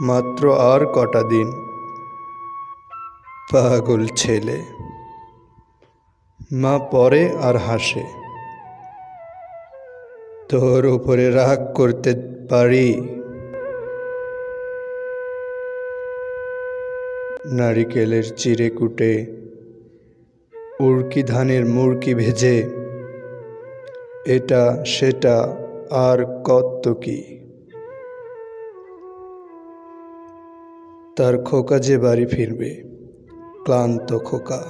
মাত্র আর কটা দিন? পাগল ছেলে। মা পরে আর হাসে। তোর উপরে রাগ করতে পারি। নারিকেলের চিড়ে কুটে, উড়কি ধানের মুরকি ভেজে, এটা, সেটা, আর কত কি? তার খোকা যে বাড়ি ফিরবে, ক্লান্ত খোকা।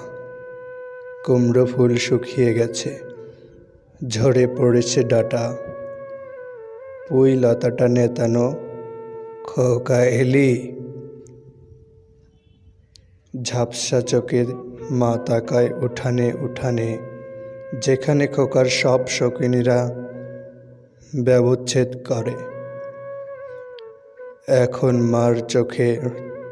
কুমড়ো ফুল শুকিয়ে গেছে, ঝরে পড়েছে ডাটা। পুই লতাটা নেতানো, খোকা এলি। ঝাপসা চোখের মা তাকায় উঠানে উঠানে, যেখানে খোকার সব শকিনীরা ব্যবচ্ছেদ করে। এখন মার চোখে